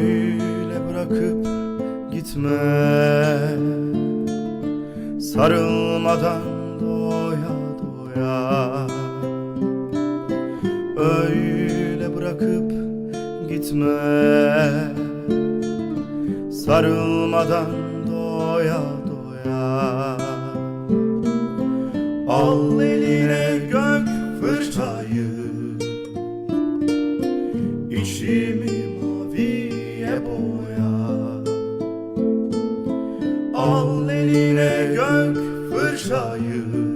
Öyle bırakıp gitme. Sarılmadan doya doya. Öyle bırakıp gitme. Sarılmadan doya doya. Al eline gök fırçayı Al eline gök fırçayı